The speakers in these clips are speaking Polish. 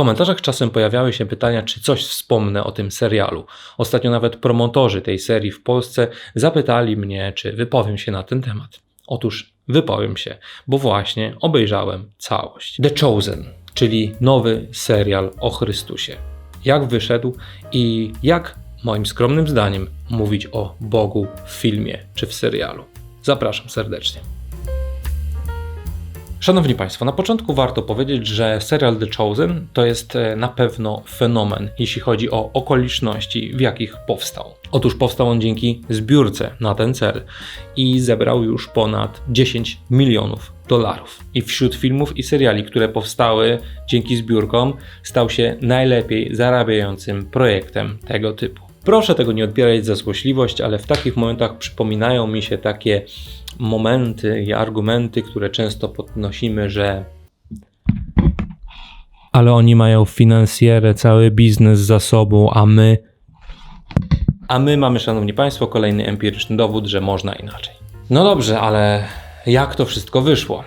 komentarzach czasem pojawiały się pytania, czy coś wspomnę o tym serialu. Ostatnio nawet promotorzy tej serii w Polsce zapytali mnie, czy wypowiem się na ten temat. Otóż wypowiem się, bo właśnie obejrzałem całość. The Chosen, czyli nowy serial o Chrystusie. Jak wyszedł i jak, moim skromnym zdaniem, mówić o Bogu w filmie czy w serialu. Zapraszam serdecznie. Szanowni Państwo, na początku warto powiedzieć, że serial The Chosen to jest e, na pewno fenomen, jeśli chodzi o okoliczności, w jakich powstał. Otóż powstał on dzięki zbiórce na ten cel i zebrał już ponad 10 milionów dolarów. I wśród filmów i seriali, które powstały dzięki zbiórkom, stał się najlepiej zarabiającym projektem tego typu. Proszę tego nie odbierać za złośliwość, ale w takich momentach przypominają mi się takie momenty i argumenty, które często podnosimy, że ale oni mają finansjerę, cały biznes za sobą, a my a my mamy, szanowni państwo, kolejny empiryczny dowód, że można inaczej. No dobrze, ale jak to wszystko wyszło?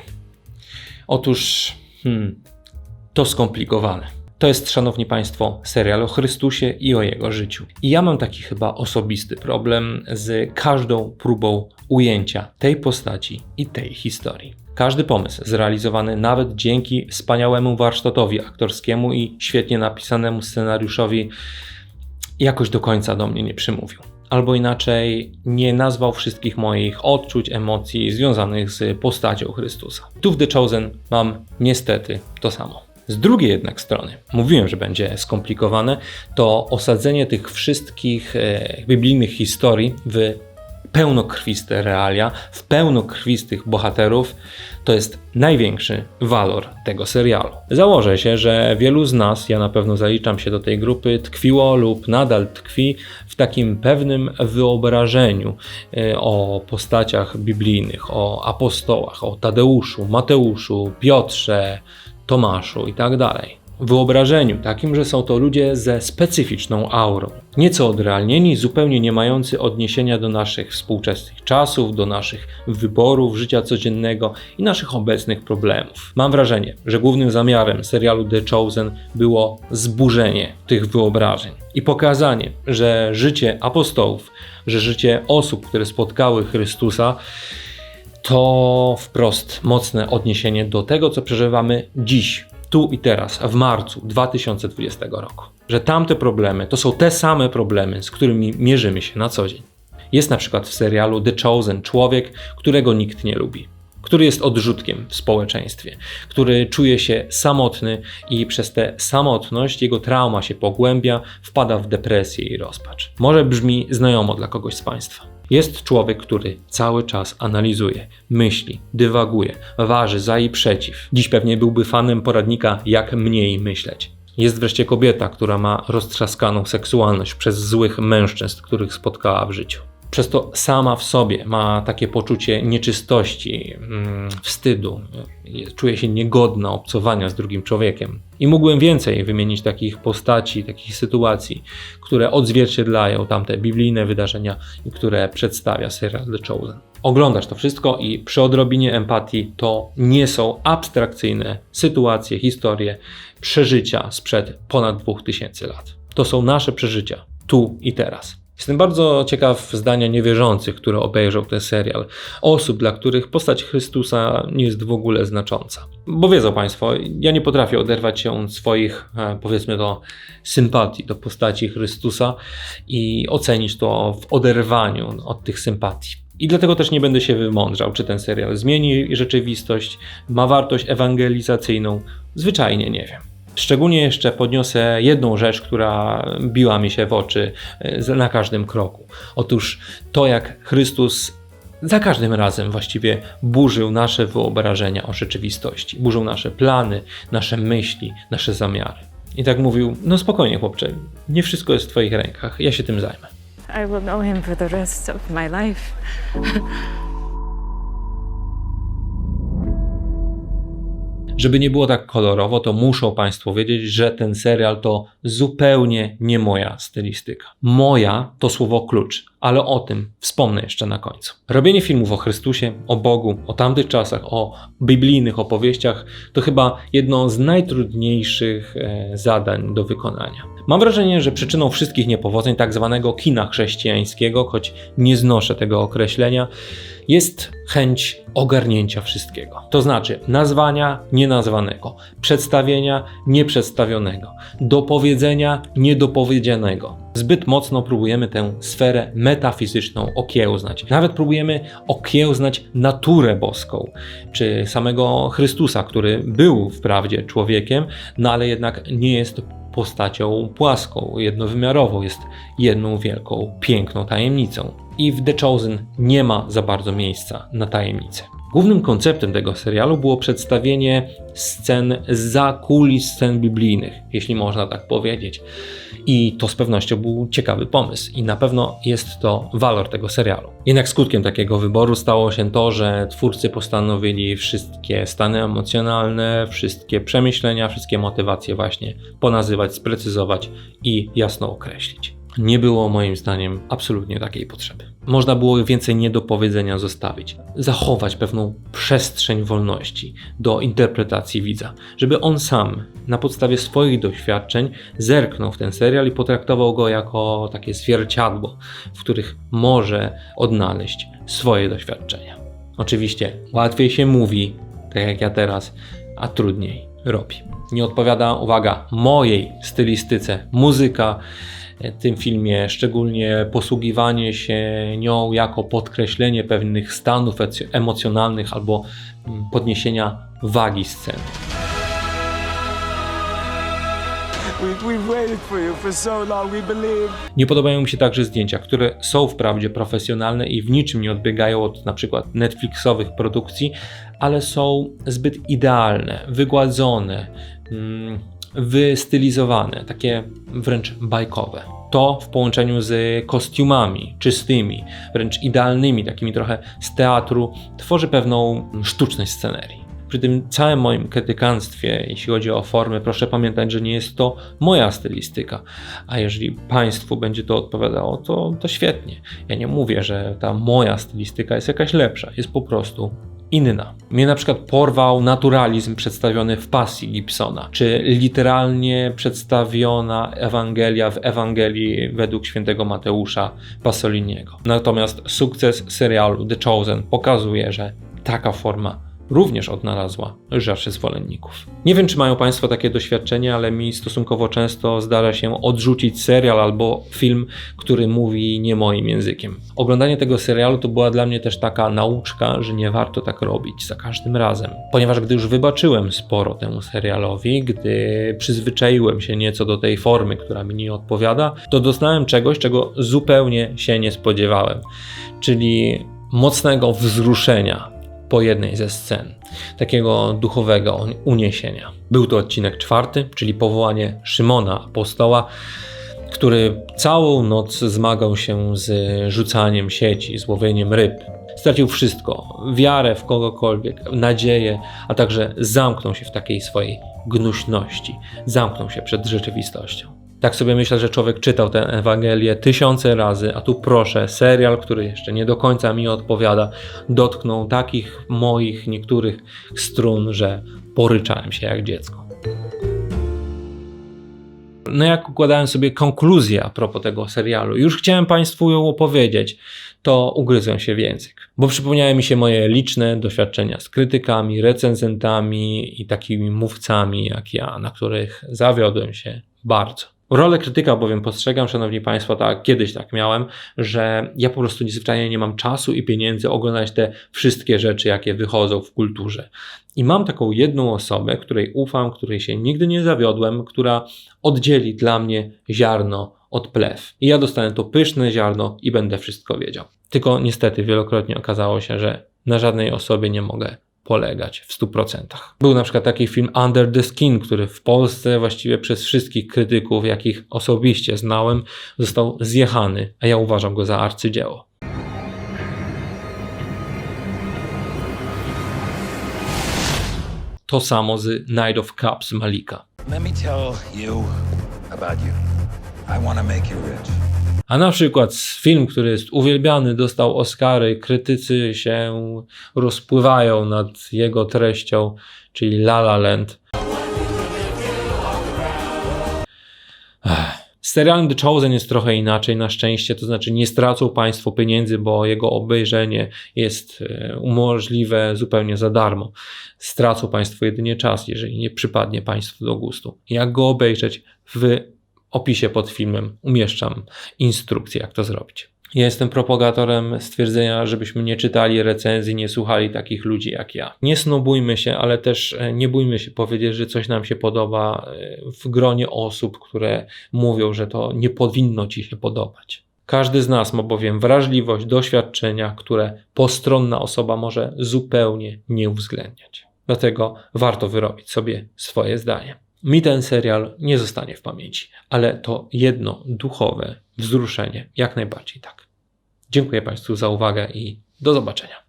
Otóż hmm, to skomplikowane. To jest, szanowni państwo, serial o Chrystusie i o jego życiu. I ja mam taki chyba osobisty problem z każdą próbą ujęcia tej postaci i tej historii. Każdy pomysł zrealizowany nawet dzięki wspaniałemu warsztatowi aktorskiemu i świetnie napisanemu scenariuszowi jakoś do końca do mnie nie przymówił. Albo inaczej, nie nazwał wszystkich moich odczuć, emocji związanych z postacią Chrystusa. Tu w The Chosen mam niestety to samo. Z drugiej jednak strony, mówiłem, że będzie skomplikowane, to osadzenie tych wszystkich e, biblijnych historii w pełnokrwiste realia, w pełnokrwistych bohaterów, to jest największy walor tego serialu. Założę się, że wielu z nas, ja na pewno zaliczam się do tej grupy, tkwiło lub nadal tkwi w takim pewnym wyobrażeniu e, o postaciach biblijnych, o apostołach, o Tadeuszu, Mateuszu, Piotrze, Tomaszu i tak dalej. Wyobrażeniu takim, że są to ludzie ze specyficzną aurą, nieco odrealnieni, zupełnie nie mający odniesienia do naszych współczesnych czasów, do naszych wyborów życia codziennego i naszych obecnych problemów. Mam wrażenie, że głównym zamiarem serialu The Chosen było zburzenie tych wyobrażeń i pokazanie, że życie apostołów, że życie osób, które spotkały Chrystusa, to wprost mocne odniesienie do tego, co przeżywamy dziś, tu i teraz, w marcu 2020 roku. Że tamte problemy to są te same problemy, z którymi mierzymy się na co dzień. Jest na przykład w serialu The Chosen człowiek, którego nikt nie lubi, który jest odrzutkiem w społeczeństwie, który czuje się samotny i przez tę samotność jego trauma się pogłębia, wpada w depresję i rozpacz. Może brzmi znajomo dla kogoś z Państwa. Jest człowiek, który cały czas analizuje, myśli, dywaguje, waży za i przeciw. Dziś pewnie byłby fanem poradnika Jak mniej myśleć. Jest wreszcie kobieta, która ma roztrzaskaną seksualność przez złych mężczyzn, których spotkała w życiu. Przez to sama w sobie ma takie poczucie nieczystości, mm, wstydu, czuje się niegodna obcowania z drugim człowiekiem. I mógłbym więcej wymienić takich postaci, takich sytuacji, które odzwierciedlają tamte biblijne wydarzenia i które przedstawia serial The Chosen. Oglądasz to wszystko i przy odrobinie empatii to nie są abstrakcyjne sytuacje, historie, przeżycia sprzed ponad 2000 lat. To są nasze przeżycia, tu i teraz. Jestem bardzo ciekaw zdania niewierzących, które obejrzą ten serial. Osób, dla których postać Chrystusa nie jest w ogóle znacząca. Bo wiedzą Państwo, ja nie potrafię oderwać się od swoich, e, powiedzmy to, sympatii do postaci Chrystusa i ocenić to w oderwaniu od tych sympatii. I dlatego też nie będę się wymądrzał, czy ten serial zmieni rzeczywistość, ma wartość ewangelizacyjną. Zwyczajnie nie wiem. Szczególnie jeszcze podniosę jedną rzecz, która biła mi się w oczy e, na każdym kroku. Otóż to, jak Chrystus za każdym razem właściwie burzył nasze wyobrażenia o rzeczywistości, burzył nasze plany, nasze myśli, nasze zamiary. I tak mówił: No spokojnie, chłopcze, nie wszystko jest w Twoich rękach, ja się tym zajmę. I will know him for the rest of my life. Żeby nie było tak kolorowo, to muszą Państwo wiedzieć, że ten serial to zupełnie nie moja stylistyka. Moja to słowo klucz, ale o tym wspomnę jeszcze na końcu. Robienie filmów o Chrystusie, o Bogu, o tamtych czasach, o biblijnych opowieściach to chyba jedno z najtrudniejszych e, zadań do wykonania. Mam wrażenie, że przyczyną wszystkich niepowodzeń tak zwanego kina chrześcijańskiego, choć nie znoszę tego określenia, jest chęć ogarnięcia wszystkiego. To znaczy nazwania nienazwanego, przedstawienia nieprzedstawionego, dopowiedzenia niedopowiedzianego. Zbyt mocno próbujemy tę sferę metafizyczną okiełznać. Nawet próbujemy okiełznać naturę boską, czy samego Chrystusa, który był wprawdzie człowiekiem, no ale jednak nie jest postacią płaską, jednowymiarową, jest jedną wielką, piękną tajemnicą. I w The Chosen nie ma za bardzo miejsca na tajemnicę. Głównym konceptem tego serialu było przedstawienie scen za kulis scen biblijnych, jeśli można tak powiedzieć. I to z pewnością był ciekawy pomysł i na pewno jest to walor tego serialu. Jednak skutkiem takiego wyboru stało się to, że twórcy postanowili wszystkie stany emocjonalne, wszystkie przemyślenia, wszystkie motywacje właśnie ponazywać, sprecyzować i jasno określić. Nie było moim zdaniem absolutnie takiej potrzeby. Można było więcej niedopowiedzenia zostawić, zachować pewną przestrzeń wolności do interpretacji widza, żeby on sam na podstawie swoich doświadczeń zerknął w ten serial i potraktował go jako takie zwierciadło, w których może odnaleźć swoje doświadczenia. Oczywiście łatwiej się mówi, tak jak ja teraz, a trudniej robi. Nie odpowiada, uwaga, mojej stylistyce muzyka tym filmie, szczególnie posługiwanie się nią jako podkreślenie pewnych stanów emocjonalnych albo mm, podniesienia wagi sceny. Nie podobają mi się także zdjęcia, które są wprawdzie profesjonalne i w niczym nie odbiegają od na przykład Netflixowych produkcji, ale są zbyt idealne, wygładzone, mm, wystylizowane, takie wręcz bajkowe. To w połączeniu z kostiumami czystymi, wręcz idealnymi, takimi trochę z teatru, tworzy pewną sztuczność scenerii. Przy tym całym moim krytykanstwie, jeśli chodzi o formę, proszę pamiętać, że nie jest to moja stylistyka. A jeżeli Państwu będzie to odpowiadało, to, to świetnie. Ja nie mówię, że ta moja stylistyka jest jakaś lepsza, jest po prostu inna. Mnie na przykład porwał naturalizm przedstawiony w pasji Gibsona, czy literalnie przedstawiona Ewangelia w Ewangelii według świętego Mateusza Pasoliniego. Natomiast sukces serialu The Chosen pokazuje, że taka forma również odnalazła rzeszy zwolenników. Nie wiem, czy mają Państwo takie doświadczenie, ale mi stosunkowo często zdarza się odrzucić serial albo film, który mówi nie moim językiem. Oglądanie tego serialu to była dla mnie też taka nauczka, że nie warto tak robić za każdym razem. Ponieważ gdy już wybaczyłem sporo temu serialowi, gdy przyzwyczaiłem się nieco do tej formy, która mi nie odpowiada, to doznałem czegoś, czego zupełnie się nie spodziewałem. Czyli mocnego wzruszenia po jednej ze scen, takiego duchowego uniesienia. Był to odcinek czwarty, czyli powołanie Szymona Apostoła, który całą noc zmagał się z rzucaniem sieci, z łowieniem ryb. Stracił wszystko: wiarę w kogokolwiek, nadzieję, a także zamknął się w takiej swojej gnuśności, zamknął się przed rzeczywistością. Tak sobie myślę, że człowiek czytał tę Ewangelię tysiące razy, a tu proszę, serial, który jeszcze nie do końca mi odpowiada, dotknął takich moich niektórych strun, że poryczałem się jak dziecko. No jak układałem sobie konkluzję a propos tego serialu, już chciałem Państwu ją opowiedzieć, to ugryzłem się w język. Bo przypomniały mi się moje liczne doświadczenia z krytykami, recenzentami i takimi mówcami jak ja, na których zawiodłem się bardzo. Rolę krytyka bowiem postrzegam, szanowni państwo, tak kiedyś tak miałem, że ja po prostu zwyczajnie nie mam czasu i pieniędzy oglądać te wszystkie rzeczy, jakie wychodzą w kulturze. I mam taką jedną osobę, której ufam, której się nigdy nie zawiodłem, która oddzieli dla mnie ziarno od plew. I ja dostanę to pyszne ziarno i będę wszystko wiedział. Tylko niestety wielokrotnie okazało się, że na żadnej osobie nie mogę polegać w 100%. Był na przykład taki film Under the Skin, który w Polsce właściwie przez wszystkich krytyków, jakich osobiście znałem, został zjechany, a ja uważam go za arcydzieło. To samo z Night of Cups Malika. Let me tell you about you. I want to make you rich. A na przykład film, który jest uwielbiany, dostał Oscary, krytycy się rozpływają nad jego treścią, czyli La La Land. Z serialem The Chosen jest trochę inaczej, na szczęście, to znaczy nie stracą Państwo pieniędzy, bo jego obejrzenie jest e, możliwe zupełnie za darmo. Stracą Państwo jedynie czas, jeżeli nie przypadnie Państwu do gustu. Jak go obejrzeć? W opisie pod filmem umieszczam instrukcję, jak to zrobić. Ja jestem propagatorem stwierdzenia, żebyśmy nie czytali recenzji, nie słuchali takich ludzi jak ja. Nie snobujmy się, ale też e, nie bójmy się powiedzieć, że coś nam się podoba e, w gronie osób, które mówią, że to nie powinno ci się podobać. Każdy z nas ma bowiem wrażliwość, doświadczenia, które postronna osoba może zupełnie nie uwzględniać. Dlatego warto wyrobić sobie swoje zdanie. Mi ten serial nie zostanie w pamięci, ale to jedno duchowe wzruszenie jak najbardziej tak. Dziękuję Państwu za uwagę i do zobaczenia.